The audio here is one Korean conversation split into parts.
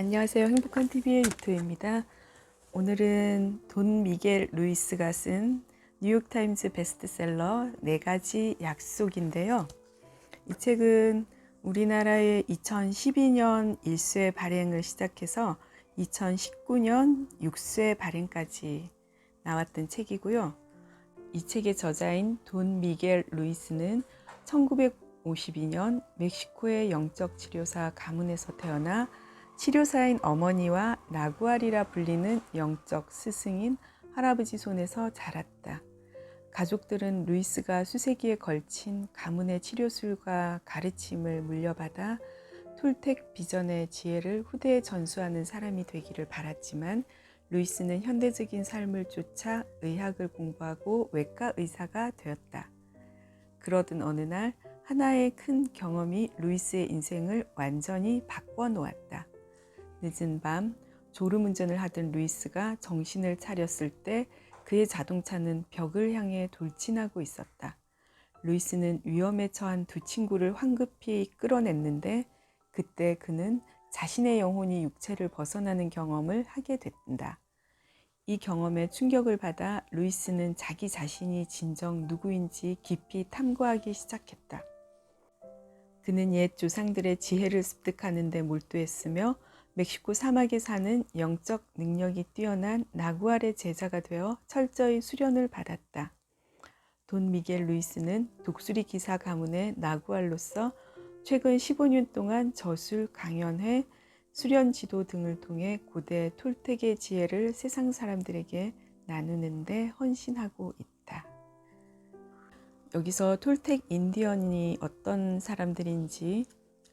안녕하세요. 행복한 TV의 유토입니다. 오늘은 돈 미겔 루이스가 쓴 뉴욕타임즈 베스트셀러 네 가지 약속인데요. 이 책은 우리나라의 2012년 1쇄 발행을 시작해서 2019년 6쇄 발행까지 나왔던 책이고요. 이 책의 저자인 돈 미겔 루이스는 1952년 멕시코의 영적 치료사 가문에서 태어나 치료사인 어머니와 나구알이라 불리는 영적 스승인 할아버지 손에서 자랐다. 가족들은 루이스가 수세기에 걸친 가문의 치료술과 가르침을 물려받아 톨텍 비전의 지혜를 후대에 전수하는 사람이 되기를 바랐지만 루이스는 현대적인 삶을 쫓아 의학을 공부하고 외과 의사가 되었다. 그러던 어느 날 하나의 큰 경험이 루이스의 인생을 완전히 바꿔 놓았다. 늦은 밤 졸음 운전을 하던 루이스가 정신을 차렸을 때 그의 자동차는 벽을 향해 돌진하고 있었다. 루이스는 위험에 처한 두 친구를 황급히 끌어냈는데 그때 그는 자신의 영혼이 육체를 벗어나는 경험을 하게 된다. 이 경험에 충격을 받아 루이스는 자기 자신이 진정 누구인지 깊이 탐구하기 시작했다. 그는 옛 조상들의 지혜를 습득하는 데 몰두했으며 멕시코 사막에 사는 영적 능력이 뛰어난 나구알의 제자가 되어 철저히 수련을 받았다. 돈 미겔 루이스는 독수리 기사 가문의 나구알로서 최근 15년 동안 저술 강연회, 수련 지도 등을 통해 고대 톨텍의 지혜를 세상 사람들에게 나누는데 헌신하고 있다. 여기서 톨텍 인디언이 어떤 사람들인지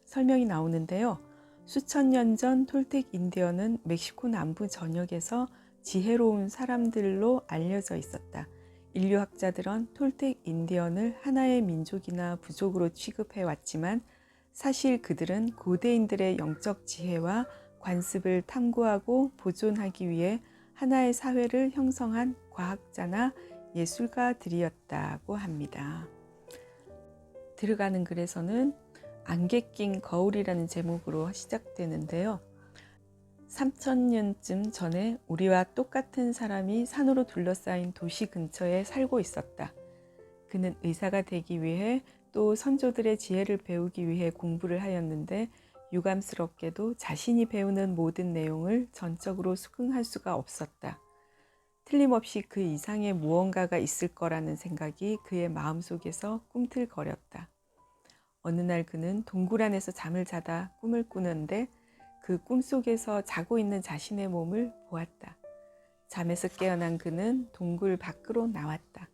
설명이 나오는데요. 수천 년 전 톨텍 인디언은 멕시코 남부 전역에서 지혜로운 사람들로 알려져 있었다. 인류학자들은 톨텍 인디언을 하나의 민족이나 부족으로 취급해 왔지만 사실 그들은 고대인들의 영적 지혜와 관습을 탐구하고 보존하기 위해 하나의 사회를 형성한 과학자나 예술가들이었다고 합니다. 들어가는 글에서는 안개 낀 거울이라는 제목으로 시작되는데요. 3천년쯤 전에 우리와 똑같은 사람이 산으로 둘러싸인 도시 근처에 살고 있었다. 그는 의사가 되기 위해 또 선조들의 지혜를 배우기 위해 공부를 하였는데 유감스럽게도 자신이 배우는 모든 내용을 전적으로 수긍할 수가 없었다. 틀림없이 그 이상의 무언가가 있을 거라는 생각이 그의 마음속에서 꿈틀거렸다. 어느 날 그는 동굴 안에서 잠을 자다 꿈을 꾸는데 그 꿈속에서 자고 있는 자신의 몸을 보았다. 잠에서 깨어난 그는 동굴 밖으로 나왔다.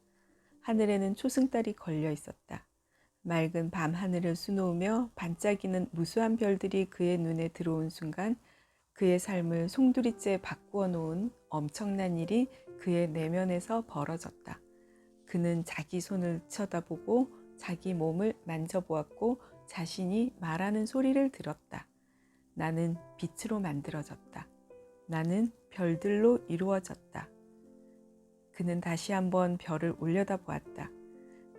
하늘에는 초승달이 걸려 있었다. 맑은 밤 하늘을 수놓으며 반짝이는 무수한 별들이 그의 눈에 들어온 순간 그의 삶을 송두리째 바꾸어 놓은 엄청난 일이 그의 내면에서 벌어졌다. 그는 자기 손을 쳐다보고 자기 몸을 만져보았고 자신이 말하는 소리를 들었다. 나는 빛으로 만들어졌다. 나는 별들로 이루어졌다. 그는 다시 한번 별을 올려다 보았다.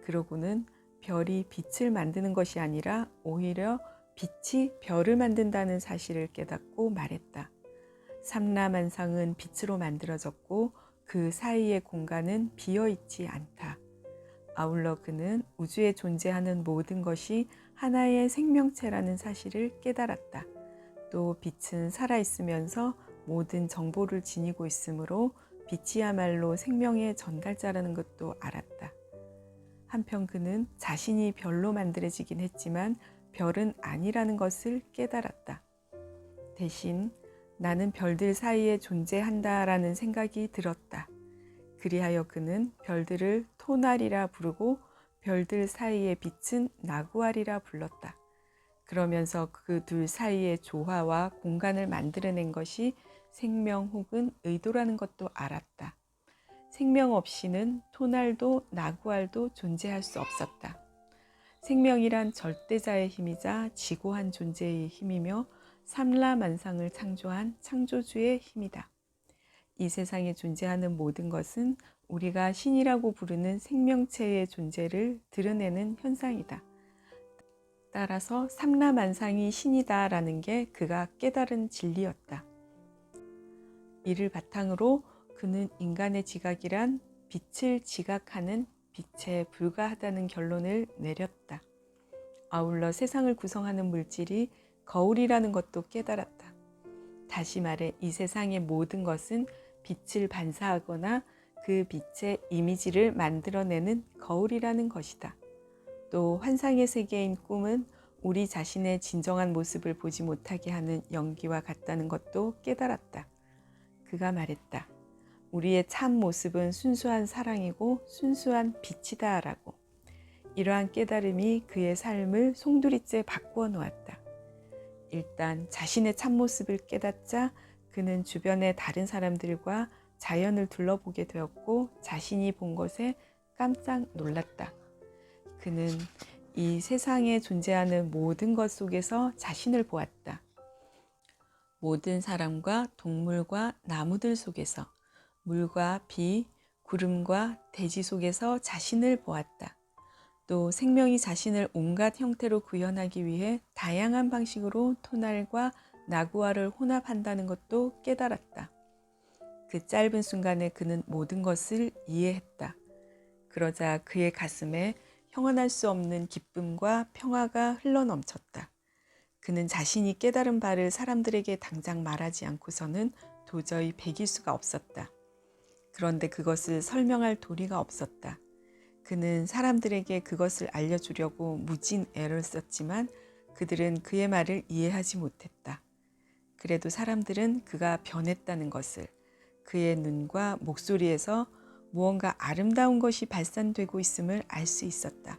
그러고는 별이 빛을 만드는 것이 아니라 오히려 빛이 별을 만든다는 사실을 깨닫고 말했다. 삼라만상은 빛으로 만들어졌고 그 사이의 공간은 비어 있지 않다. 아울러 그는 우주에 존재하는 모든 것이 하나의 생명체라는 사실을 깨달았다. 또 빛은 살아있으면서 모든 정보를 지니고 있으므로 빛이야말로 생명의 전달자라는 것도 알았다. 한편 그는 자신이 별로 만들어지긴 했지만 별은 아니라는 것을 깨달았다. 대신 나는 별들 사이에 존재한다라는 생각이 들었다. 그리하여 그는 별들을 토날이라 부르고 별들 사이의 빛은 나구알이라 불렀다. 그러면서 그 둘 사이의 조화와 공간을 만들어낸 것이 생명 혹은 의도라는 것도 알았다. 생명 없이는 토날도 나구알도 존재할 수 없었다. 생명이란 절대자의 힘이자 지고한 존재의 힘이며 삼라만상을 창조한 창조주의 힘이다. 이 세상에 존재하는 모든 것은 우리가 신이라고 부르는 생명체의 존재를 드러내는 현상이다. 따라서 삼라만상이 신이다라는 게 그가 깨달은 진리였다. 이를 바탕으로 그는 인간의 지각이란 빛을 지각하는 빛에 불과하다는 결론을 내렸다. 아울러 세상을 구성하는 물질이 거울이라는 것도 깨달았다. 다시 말해 이 세상의 모든 것은 빛을 반사하거나 그 빛의 이미지를 만들어내는 거울이라는 것이다. 또 환상의 세계인 꿈은 우리 자신의 진정한 모습을 보지 못하게 하는 연기와 같다는 것도 깨달았다. 그가 말했다. 우리의 참 모습은 순수한 사랑이고 순수한 빛이다라고. 이러한 깨달음이 그의 삶을 송두리째 바꾸어 놓았다. 일단 자신의 참모습을 깨닫자 그는 주변의 다른 사람들과 자연을 둘러보게 되었고 자신이 본 것에 깜짝 놀랐다. 그는 이 세상에 존재하는 모든 것 속에서 자신을 보았다. 모든 사람과 동물과 나무들 속에서 물과 비, 구름과 대지 속에서 자신을 보았다. 또 생명이 자신을 온갖 형태로 구현하기 위해 다양한 방식으로 토날과 나구아를 혼합한다는 것도 깨달았다. 그 짧은 순간에 그는 모든 것을 이해했다. 그러자 그의 가슴에 형언할 수 없는 기쁨과 평화가 흘러넘쳤다. 그는 자신이 깨달은 바를 사람들에게 당장 말하지 않고서는 도저히 배길 수가 없었다. 그런데 그것을 설명할 도리가 없었다. 그는 사람들에게 그것을 알려주려고 무진 애를 썼지만 그들은 그의 말을 이해하지 못했다. 그래도 사람들은 그가 변했다는 것을 그의 눈과 목소리에서 무언가 아름다운 것이 발산되고 있음을 알 수 있었다.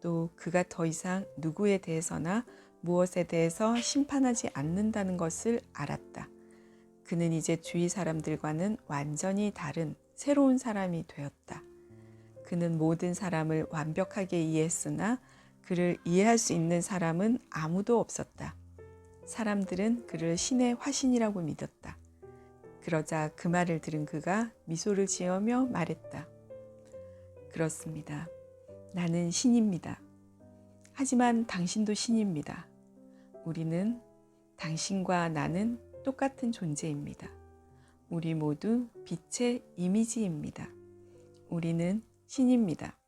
또 그가 더 이상 누구에 대해서나 무엇에 대해서 심판하지 않는다는 것을 알았다. 그는 이제 주위 사람들과는 완전히 다른 새로운 사람이 되었다. 그는 모든 사람을 완벽하게 이해했으나 그를 이해할 수 있는 사람은 아무도 없었다. 사람들은 그를 신의 화신이라고 믿었다. 그러자 그 말을 들은 그가 미소를 지으며 말했다. 그렇습니다. 나는 신입니다. 하지만 당신도 신입니다. 우리는 당신과 나는 똑같은 존재입니다. 우리 모두 빛의 이미지입니다. 우리는 신입니다.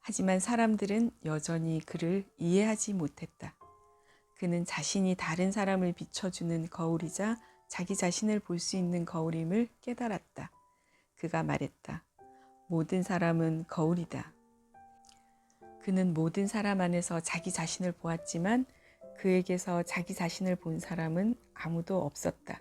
하지만 사람들은 여전히 그를 이해하지 못했다. 그는 자신이 다른 사람을 비춰주는 거울이자 자기 자신을 볼 수 있는 거울임을 깨달았다. 그가 말했다. 모든 사람은 거울이다. 그는 모든 사람 안에서 자기 자신을 보았지만 그에게서 자기 자신을 본 사람은 아무도 없었다.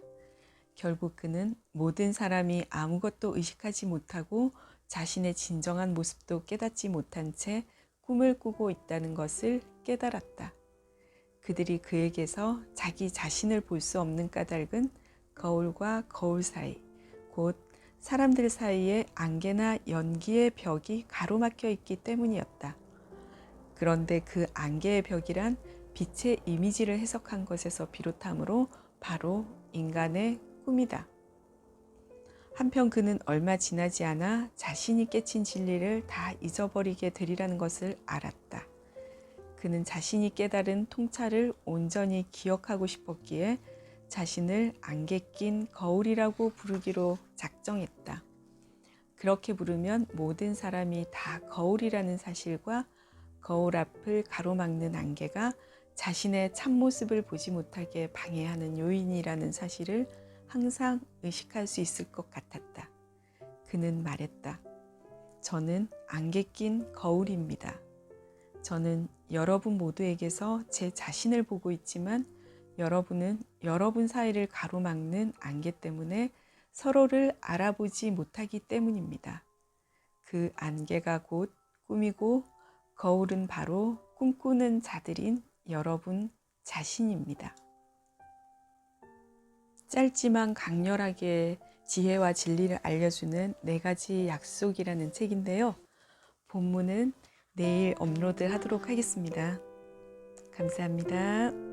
결국 그는 모든 사람이 아무것도 의식하지 못하고 자신의 진정한 모습도 깨닫지 못한 채 꿈을 꾸고 있다는 것을 깨달았다. 그들이 그에게서 자기 자신을 볼 수 없는 까닭은 거울과 거울 사이, 곧 사람들 사이에 안개나 연기의 벽이 가로막혀 있기 때문이었다. 그런데 그 안개의 벽이란 빛의 이미지를 해석한 것에서 비롯하므로 바로 인간의 꿈이다. 한편 그는 얼마 지나지 않아 자신이 깨친 진리를 다 잊어버리게 되리라는 것을 알았다. 그는 자신이 깨달은 통찰을 온전히 기억하고 싶었기에 자신을 안개 낀 거울이라고 부르기로 작정했다. 그렇게 부르면 모든 사람이 다 거울이라는 사실과 거울 앞을 가로막는 안개가 자신의 참모습을 보지 못하게 방해하는 요인이라는 사실을 항상 의식할 수 있을 것 같았다. 그는 말했다. 저는 안개 낀 거울입니다. 저는 여러분 모두에게서 제 자신을 보고 있지만 여러분은 여러분 사이를 가로막는 안개 때문에 서로를 알아보지 못하기 때문입니다. 그 안개가 곧 꿈이고 거울은 바로 꿈꾸는 자들인 여러분 자신입니다. 짧지만 강렬하게 지혜와 진리를 알려주는 네 가지 약속이라는 책인데요. 본문은 내일 업로드 하도록 하겠습니다. 감사합니다.